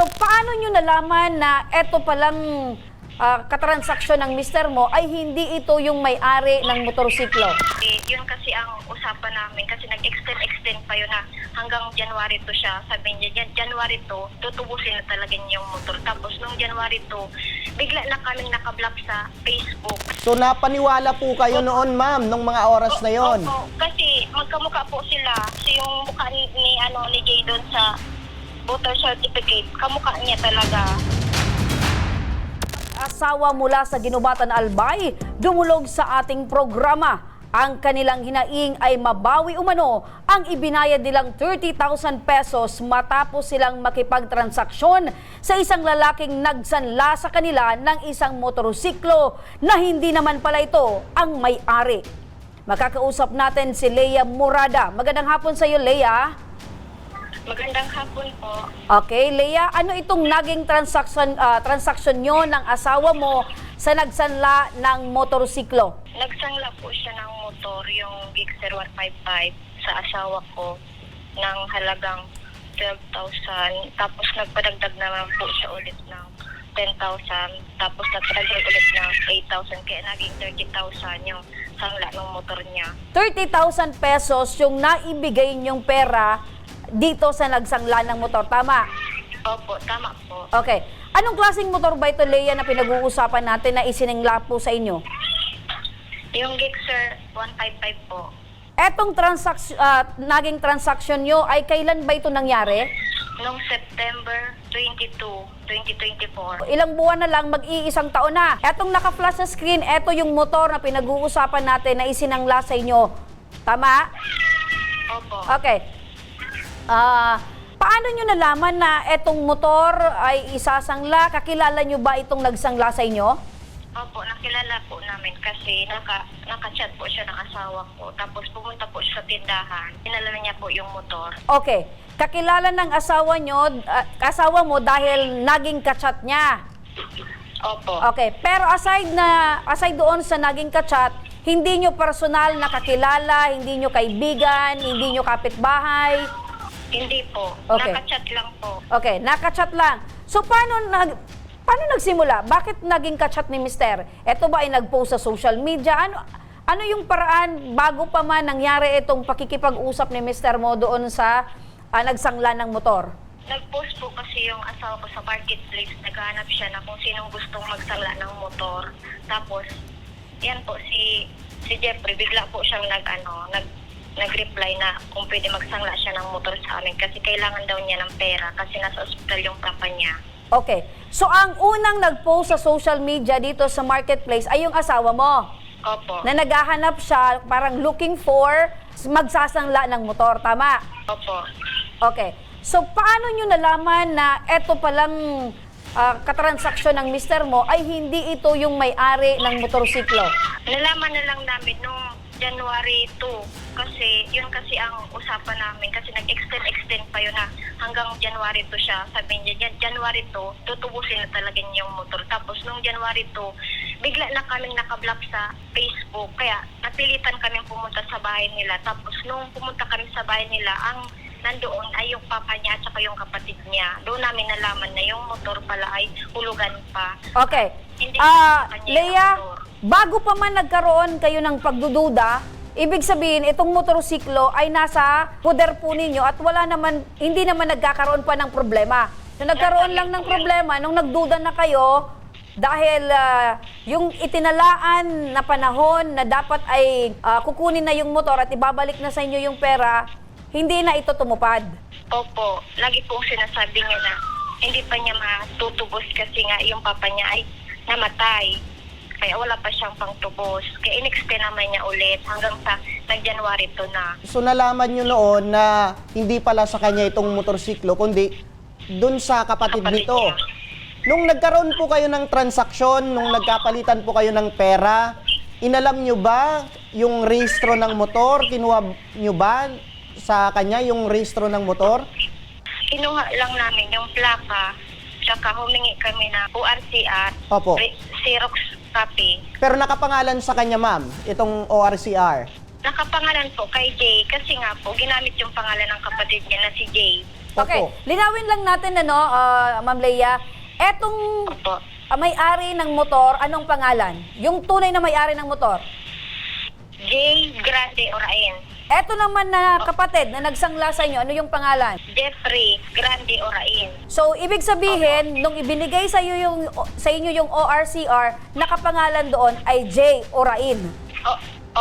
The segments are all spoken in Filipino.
So paano nyo nalaman na eto palang ah, katransaksyon ng mister mo ay hindi ito yung may-ari ng motorsiklo? Eh, yun kasi ang usapan namin kasi nag-extend-extend pa yun na hanggang January 2 siya. Sabi niya, "Jan- January 2, tutubusin na talaga niya yung motor. Tapos nung January 2, bigla na kaming nakablock sa Facebook. So napaniwala po kayo noon, ma'am, nung mga oras na yon. Opo, kasi magkamukha po sila. So yung mukha ni, ni, ano, ni Jay doon sa voter certificate, kamukha niya talaga. Asawa mula sa Ginubatan Albay, dumulog sa ating programa. Ang kanilang hinaing ay mabawi umano ang ibinayad nilang 30,000 pesos matapos silang makipagtransaksyon sa isang lalaking nagsanla sa kanila ng isang motorsiklo na hindi naman pala ito ang may-ari. Makakausap natin si Leia Murada. Magandang hapon sa iyo, Leia. Magandang hapon po. Okay, Leia, ano itong naging transaction, ah, transaction nyo ng asawa mo sa nagsanla ng motorsiklo? Nagsangla po siya ng motor, yung Gixxer 155 sa asawa ko ng halagang 12,000. Tapos nagpadagdag naman po siya ulit ng 10,000. Tapos nagpadagdag ulit ng 8,000. Kaya naging 30,000 yung sangla ng motor niya. 30,000 pesos yung naibigay nyong pera dito sa nagsangla ng motor. Tama? Opo, tama po. Okay. Anong klaseng motor ba ito, Leia, na pinag-uusapan natin na isiningla po sa inyo? Yung Gixxer 155 po. Etong transaksyon, naging transaksyon nyo ay kailan ba ito nangyari? Noong September 22, 2024. Ilang buwan na lang, mag-iisang taon na. Etong naka-flash sa screen, eto yung motor na pinag-uusapan natin na isinangla sa inyo. Tama? Opo. Okay. Ah, paano nyo nalaman na etong motor ay isasangla? Kakilala nyo ba itong nagsangla sa inyo? Opo, nakilala po namin kasi naka, naka-chat po siya ng asawa ko. Tapos pumunta po siya sa tindahan. Pinala niya po yung motor. Okay. Kakilala ng asawa nyo, ah, asawa mo dahil naging kachat niya. Opo. Okay. Pero aside na aside doon sa naging kachat, hindi nyo personal nakakilala, hindi nyo kaibigan, hindi nyo kapitbahay. Hindi po. Okay. Naka-chat lang po. Okay, nakachat lang. So paano nag paano nagsimula? Bakit naging kachat ni Mister? Ito ba ay nag-post sa social media? Ano ano yung paraan bago pa man nangyari itong pakikipag-usap ni Mister mo doon sa ah, nagsangla ng motor? Nag-post po kasi yung asawa ko sa marketplace. Naghahanap siya na kung sinong gustong magsangla ng motor. Tapos, yan po si si Jeffrey, bigla po siyang nag, ano, nag, nag-reply na kung pwede magsangla siya ng motor sa amin kasi kailangan daw niya ng pera kasi nasa ospital yung papa niya. Okay. So ang unang nag-post sa social media dito sa marketplace ay yung asawa mo Opo. na naghahanap siya parang looking for magsasangla ng motor, tama? Opo. Okay. So, paano nyo nalaman na eto palang ah, katransaksyon ng mister mo ay hindi ito yung may-ari ng motorsiklo? Nalaman na lang namin nung January 2 kasi yun kasi ang usapan namin kasi nag-extend-extend pa yun na hanggang January 2 siya. Sabi niya, "Jan- January 2, tutubusin na talaga niya yung motor. Tapos nung January 2, bigla na kaming nakablock sa Facebook. Kaya napilitan kaming pumunta sa bahay nila. Tapos nung pumunta kami sa bahay nila, ang nandoon ay yung papa niya at saka yung kapatid niya. Doon namin nalaman na yung motor pala ay hulugan pa. Okay. Hindi Ah, Leia, motor. Bago pa man nagkaroon kayo ng pagdududa, ibig sabihin itong motorsiklo ay nasa poder po ninyo at wala naman, hindi naman nagkakaroon pa ng problema. So nagkaroon lang ng problema nung nagduda na kayo dahil ah, yung itinalaan na panahon na dapat ay ah, kukunin na yung motor at ibabalik na sa inyo yung pera, hindi na ito tumupad. Opo, lagi pong sinasabi niya na hindi pa niya matutubos kasi nga yung papa niya ay namatay. Kaya wala pa siyang pangtubos. Kaya in-extend naman niya ulit hanggang sa nag-January 2 na. So nalaman nyo noon na hindi pala sa kanya itong motorsiklo, kundi dun sa kapatid, Kapatid nito. niya. Nung nagkaroon po kayo ng transaksyon, nung nagkapalitan po kayo ng pera, inalam nyo ba yung rehistro ng motor? Kinuha nyo ba sa kanya yung rehistro ng motor? Kinuha lang namin yung plaka, tsaka humingi kami na ORCR, Opo. Xerox copy. Pero nakapangalan sa kanya, ma'am, itong ORCR. Nakapangalan po kay Jay kasi nga po ginamit yung pangalan ng kapatid niya na si Jay. Okay, Opo. linawin lang natin ano, ah, Ma'am Leia. Etong Opo. ah, may-ari ng motor, anong pangalan? Yung tunay na may-ari ng motor. J. Grande Orain. Eto naman na kapatid na nagsangla sa inyo, ano yung pangalan? Jeffrey Grande Orain. So, ibig sabihin, nung ibinigay sa iyo yung sa inyo yung ORCR, nakapangalan doon ay J. Orain. O,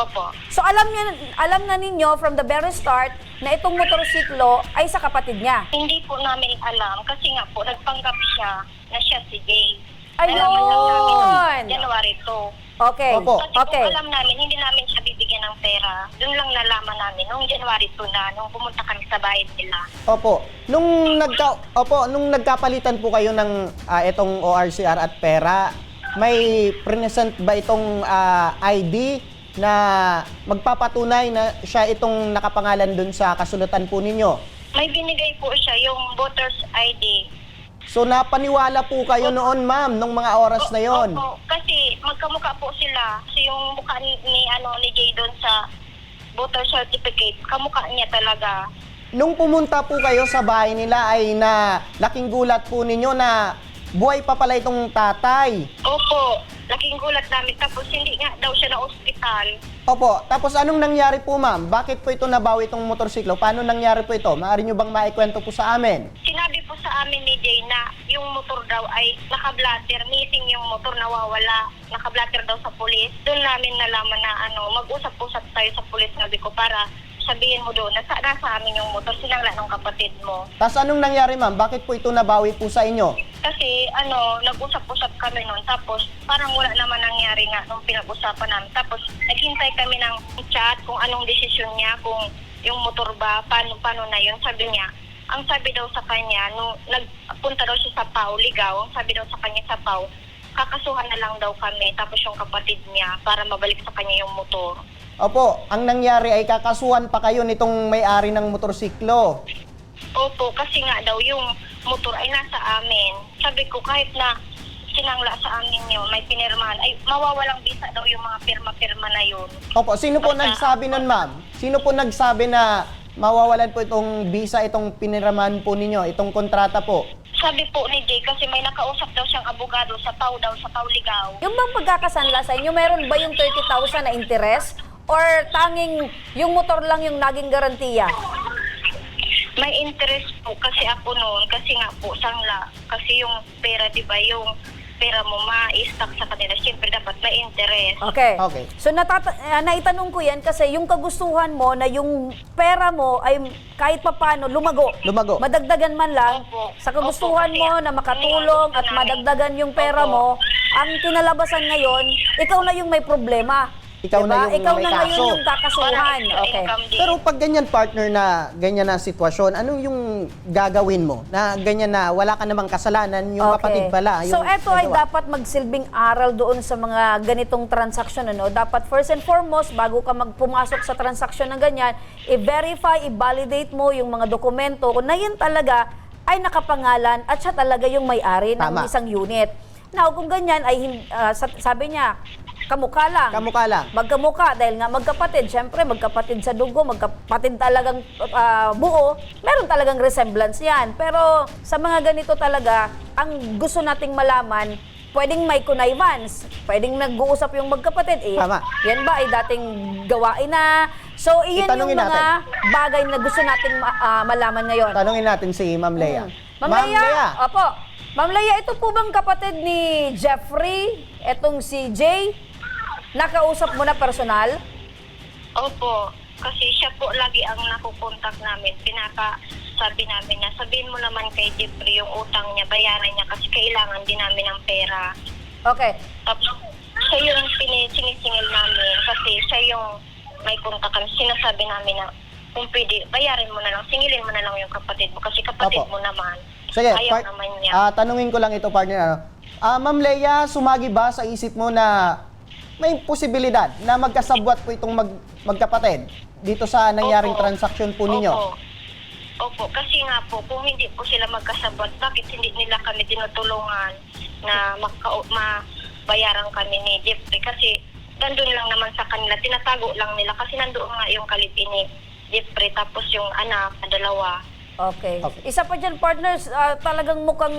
opo. So, alam niya alam na ninyo from the very start na itong motorsiklo ay sa kapatid niya. Hindi po namin alam kasi nga po nagpanggap siya na siya si Jay. Ayun! Nalaman lang namin January 2. Okay. Opo. Kasi Okay. kung alam namin, hindi namin siya bibigyan ng pera. Doon lang nalaman namin noong January 2 na, nung pumunta kami sa bahay nila. Opo. Nung nagka Opo, nung nagkapalitan po kayo ng ah, itong ORCR at pera, may present ba itong ah, ID na magpapatunay na siya itong nakapangalan dun sa kasulatan po ninyo? May binigay po siya yung voter's ID. So napaniwala po kayo noon, ma'am, nung mga oras na yon. Opo, kasi magkamukha po sila. Kasi yung mukha ni, ni, ano, ni Jay doon sa voter certificate, kamukha niya talaga. Nung pumunta po kayo sa bahay nila ay na laking gulat po ninyo na buhay pa pala itong tatay. Opo, laking gulat namin. Tapos hindi nga daw siya na ospital. Opo, tapos anong nangyari po ma'am? Bakit po ito nabawi itong motorsiklo? Paano nangyari po ito? Maaari nyo bang maikwento po sa amin? Sinabi po sa amin ni Jay na yung motor daw ay nakablatter, missing yung motor nawawala, nakablatter daw sa pulis. Doon namin nalaman na ano, mag-usap-usap tayo sa pulis, sabi ko, para sabihin mo doon na sa, nasa amin yung motor, sinangla ng kapatid mo. Tapos anong nangyari ma'am? Bakit po ito nabawi po sa inyo? Kasi ano, nag-usap-usap kami noon, tapos parang wala naman nangyari nga nung pinag-usapan namin. Tapos naghintay kami ng chat kung anong desisyon niya, kung yung motor ba, paano, paano na yun. Sabi niya, ang sabi daw sa kanya, nung nagpunta daw siya sa Pau, ligaw, ang sabi daw sa kanya sa Pau, kakasuhan na lang daw kami, tapos yung kapatid niya, para mabalik sa kanya yung motor. Opo, ang nangyari ay kakasuhan pa kayo nitong may-ari ng motorsiklo. Opo, kasi nga daw yung motor ay nasa amin. Sabi ko kahit na sinangla sa amin yun, may pinirmahan, ay mawawalang bisa daw yung mga pirma-pirma na yun. Opo, sino po Basta- nagsabi nun ma'am? Sino po nagsabi na mawawalan po itong visa, itong piniraman po ninyo, itong kontrata po? Sabi po ni Jay kasi may nakausap daw siyang abogado sa Pau daw, sa Pau Ligaw. Yung bang pagkakasanla sa inyo, meron ba yung 30,000 na interest? Or tanging yung motor lang yung naging garantiya? May interest po kasi ako noon, kasi nga po sangla. Kasi yung pera, di ba, yung pera mo ma-stack sa kanila, siyempre dapat may interest. Okay. Okay. So natata- ah, naitanong ko yan kasi yung kagustuhan mo na yung pera mo ay kahit papano lumago. Lumago. Madagdagan man lang Opo. sa kagustuhan Opo, mo na makatulong at madagdagan yung pera Opo. mo, ang kinalabasan ngayon, ikaw na yung may problema. Ikaw na yung ikaw may na ngayon kaso. yung kakasuhan. Okay. Pero pag ganyan partner na ganyan na sitwasyon, anong yung gagawin mo? Na ganyan na wala ka namang kasalanan, yung kapatid pala. So yung eto ay nagawa. dapat magsilbing aral doon sa mga ganitong transaksyon ano. Dapat first and foremost bago ka magpumasok sa transaksyon ng ganyan, i-verify, i-validate mo yung mga dokumento kung na yan talaga ay nakapangalan at siya talaga yung may-ari ng Tama. isang unit. Now, kung ganyan ay sa- sabi niya, kamukha lang. Kamukha lang. Magkamukha dahil nga magkapatid. Siyempre, magkapatid sa dugo, magkapatid talagang ah, buo. Meron talagang resemblance yan. Pero sa mga ganito talaga, ang gusto nating malaman, pwedeng may connivance. Pwedeng nag-uusap yung magkapatid. Eh, Tama. Yan ba ay dating gawain na? So, iyan yung mga bagay na gusto nating ma- ah, malaman ngayon. Tanungin natin si Ma'am Lea. Ma'am Leia, opo. Ma'am Leia, ito po bang kapatid ni Jeffrey? Etong si Jay? Nakausap mo na personal? Opo, kasi siya po lagi ang nakukontak namin. Pinaka sabi namin na sabihin mo naman kay Jeffrey yung utang niya, bayaran niya kasi kailangan din namin ng pera. Okay. Tapos siya yung sinisingil namin kasi siya yung may kontakan. Sinasabi namin na kung pwede, bayarin mo na lang, singilin mo na lang yung kapatid mo kasi kapatid Opo. mo naman. Sige, Ayaw naman niya. ah, tanungin ko lang ito partner. Ano? Ah, Ma'am Lea, sumagi ba sa isip mo na may posibilidad na magkasabwat po itong mag, magkapatid dito sa nangyaring Opo. transaksyon po ninyo? Opo. Opo, kasi nga po, kung hindi po sila magkasabot, bakit hindi nila kami tinutulungan na maka, mabayaran kami ni Jeffrey? Kasi nandun lang naman sa kanila, tinatago lang nila kasi nandoon nga yung kalipin ni Jeffrey, tapos yung anak na dalawa. Okay. Okay. Isa pa dyan, partners, ah, talagang mukhang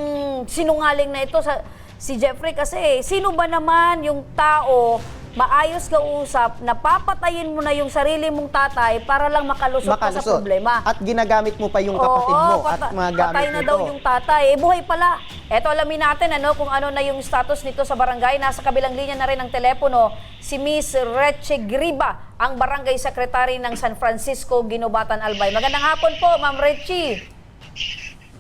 sinungaling na ito sa si Jeffrey kasi sino ba naman yung tao maayos ka usap, napapatayin mo na yung sarili mong tatay para lang makalusot, ka sa Makalusot. problema. At ginagamit mo pa yung kapatid mo Oo, at pata- mga gamit patay na nito. daw yung tatay. Eh, buhay pala. Eto, alamin natin ano, kung ano na yung status nito sa barangay. Nasa kabilang linya na rin ng telepono si Miss Reche Griba, ang barangay secretary ng San Francisco, Ginobatan, Albay. Magandang hapon po, Ma'am Reche.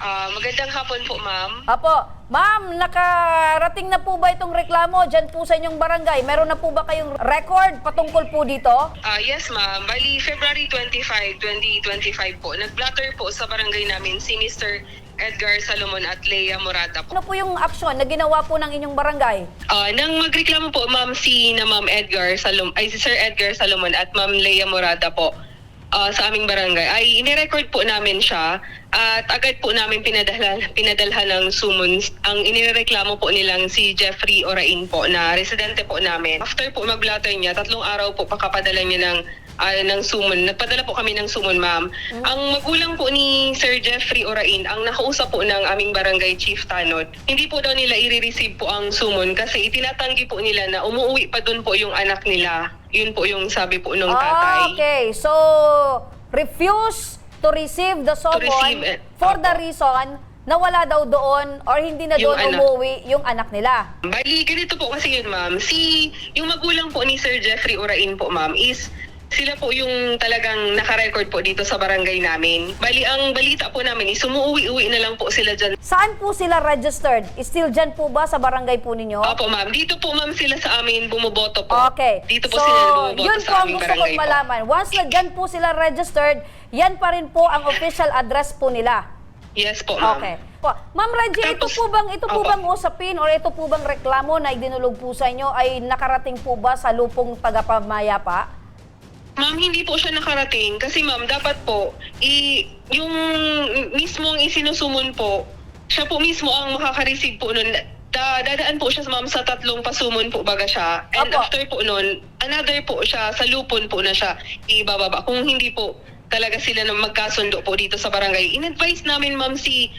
Ah, magandang hapon po, ma'am. Apo, ma'am, nakarating na po ba itong reklamo dyan po sa inyong barangay? Meron na po ba kayong record patungkol po dito? Ah, yes, ma'am. Bali, February 25, 2025 po, nag-blatter po sa barangay namin si Mr. Edgar Salomon at Leia Morata po. Ano po yung aksyon na ginawa po ng inyong barangay? Ah, nang magreklamo po, ma'am, si na ma'am Edgar Salom ay si Sir Edgar Salomon at ma'am Leia Morata po ah, sa aming barangay ay inirecord po namin siya at agad po namin pinadala, pinadalhan ng summons ang inireklamo po nilang si Jeffrey Orain po na residente po namin. After po mag-blatter niya, tatlong araw po pakapadala niya ng ah, ng summon. Nagpadala po kami ng summon, ma'am. Ang magulang po ni Sir Jeffrey Orain, ang nakausap po ng aming barangay chief Tanod, hindi po daw nila i-receive po ang summon kasi itinatanggi po nila na umuwi pa doon po yung anak nila. Yun po yung sabi po nung tatay. Ah, okay. So, refuse to receive the receive it. for the reason na wala daw doon or hindi na Yung doon anak. umuwi yung anak nila. Bali, ganito po kasi yun, ma'am. Si, yung magulang po ni Sir Jeffrey Urain po, ma'am, is sila po yung talagang nakarecord po dito sa barangay namin. Bali, ang balita po namin is umuwi-uwi na lang po sila dyan. Saan po sila registered? Still dyan po ba sa barangay po ninyo? Opo, ma'am. Dito po, ma'am, sila sa amin bumoboto po. Okay. Dito po so, sila bumoboto yun sa po ang aming gusto barangay kong malaman. Once na dyan po sila registered, yan pa rin po ang official address po nila. po. Yes po, ma'am. Okay. Po. Ma'am Reggie, ito Tapos- po bang ito po Opo. bang usapin or ito po bang reklamo na idinulog po sa inyo ay nakarating po ba sa lupong tagapamayapa? Ma'am, hindi po siya nakarating kasi ma'am, dapat po, i, yung mismong isinusumon po, siya po mismo ang makaka-receive po nun. Da, dadaan po siya ma'am sa tatlong pasumon po baga siya. And Opo. after po nun, another po siya, sa lupon po na siya ibababa. Kung hindi po talaga sila na magkasundo po dito sa barangay. In-advise namin ma'am si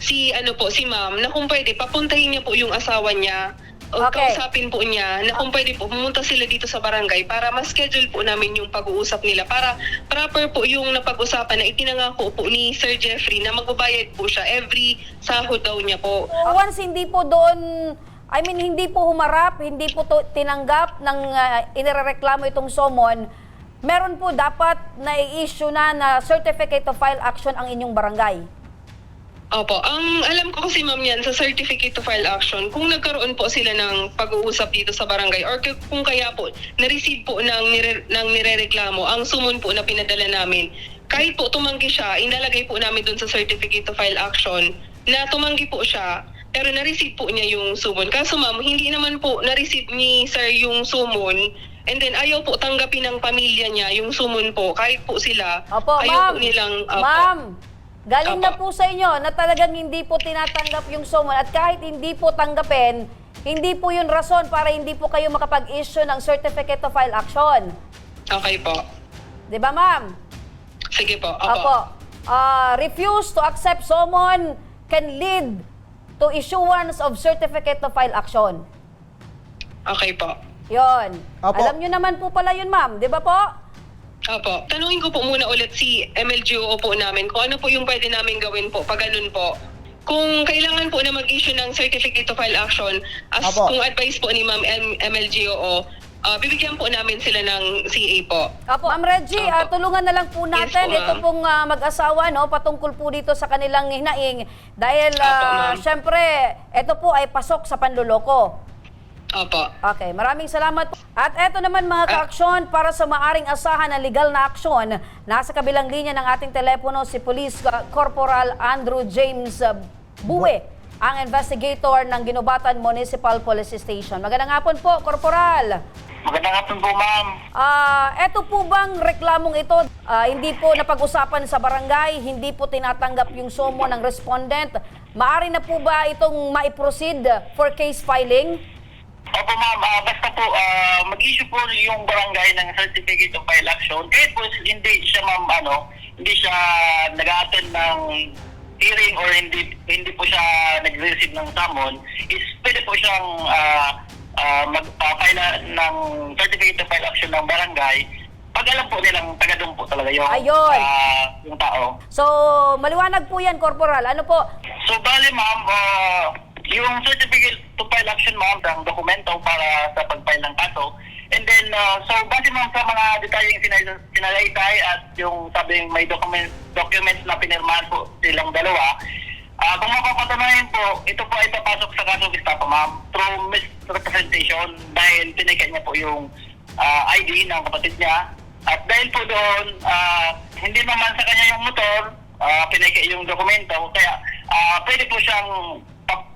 si ano po si ma'am na kung pwede papuntahin niya po yung asawa niya o Okay. kausapin po niya na kung pwede po pumunta sila dito sa barangay para ma-schedule po namin yung pag-uusap nila para proper po yung napag-usapan na itinangako po ni Sir Jeffrey na magbabayad po siya every sahod daw niya po. Once hindi po doon, I mean, hindi po humarap, hindi po to, tinanggap ng uh, inireklamo itong SOMON, meron po dapat na i-issue na na certificate of file action ang inyong barangay. Opo, ang alam ko kasi ma'am yan sa certificate to file action, kung nagkaroon po sila ng pag-uusap dito sa barangay or kung kaya po na-receive po ng, nire, ng nirereklamo ang sumon po na pinadala namin, kahit po tumanggi siya, inalagay po namin dun sa certificate to file action na tumanggi po siya, pero na-receive po niya yung sumon. Kaso ma'am, hindi naman po na-receive ni sir yung sumon and then ayaw po tanggapin ng pamilya niya yung sumon po, kahit po sila, Opo, ayaw ma'am. po nilang... opo. Ma'am, galing na po sa inyo na talagang hindi po tinatanggap yung SOMON at kahit hindi po tanggapin, hindi po yun rason para hindi po kayo makapag-issue ng certificate of file action. Okay po. Di ba, ma'am? Sige po. Opo. Ah, refuse to accept summon can lead to issuance of certificate of file action. Okay po. Yon. Opo. Alam nyo naman po pala yun, ma'am. Di ba po? Opo. Tanungin ko po muna ulit si MLGO po namin kung ano po yung pwede namin gawin po pag ganun po. Kung kailangan po na mag-issue ng certificate of file action, as Opo. kung advice po ni Ma'am M- MLGO, ah, bibigyan po namin sila ng CA po. Opo. Ma'am Reggie, Opo. ah, tulungan na lang po natin Yes po, ito ma'am. pong ah, mag-asawa no patungkol po dito sa kanilang hinaing dahil Opo, ah, ma'am. syempre ito po ay pasok sa panluloko. Opo. Okay, maraming salamat. At eto naman mga Ah. kaaksyon para sa maaring asahan ng legal na aksyon. Nasa kabilang linya ng ating telepono si Police uh, Corporal Andrew James uh, Bue, ang investigator ng Ginobatan Municipal Police Station. Magandang hapon po, Corporal. Magandang hapon po, ma'am. Ah, eto po bang reklamong ito ah, hindi po napag-usapan sa barangay, hindi po tinatanggap yung somo ng respondent? Maari na po ba itong maiproceed for case filing? Opo ma'am, Ah, basta po ah, mag-issue po yung barangay ng certificate of file action. Kahit po hindi siya ma'am ano, hindi siya nag-attend ng hearing or hindi hindi po siya nag-receive ng summon, is pwede po siyang ah, ah, mag-file ng certificate of file action ng barangay pag alam po nilang taga doon po talaga yung, Ayun. ah, yung tao. So, maliwanag po yan, Corporal. Ano po? So, bali ma'am, ah, yung certificate to file action ma'am, ang dokumento para sa pag-file ng kaso. And then, ah, so base ma'am sa mga detalyeng sinalaysay at yung sabing may document, documents na pinirmahan po silang dalawa, ah kung mapapatunayan po, ito po ay papasok sa kaso Gestapo ma'am through misrepresentation dahil tinigyan niya po yung ah, ID ng kapatid niya. At dahil po doon, ah, hindi naman sa kanya yung motor, uh, pinake yung dokumento, kaya ah, pwede po siyang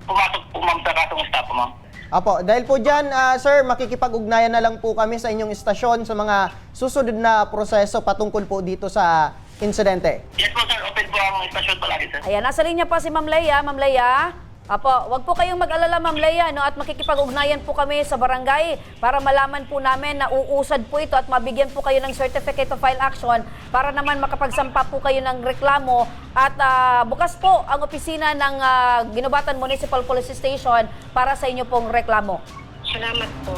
pumasok po ma'am sa kasong Gestapo ma'am. Apo, dahil po dyan, ah, sir, makikipag-ugnayan na lang po kami sa inyong istasyon sa mga susunod na proseso patungkol po dito sa insidente. Yes po sir, open po ang istasyon palagi sir. Ayan, nasa linya pa si Ma'am Leia. Ma'am Leia, Apo, wag po kayong mag-alala Ma'am Leia, no? At makikipag-ugnayan po kami sa barangay para malaman po namin na uusad po ito at mabigyan po kayo ng certificate of file action para naman makapagsampa po kayo ng reklamo at ah, bukas po ang opisina ng ah, Ginubatan Municipal Police Station para sa inyo pong reklamo. Salamat po.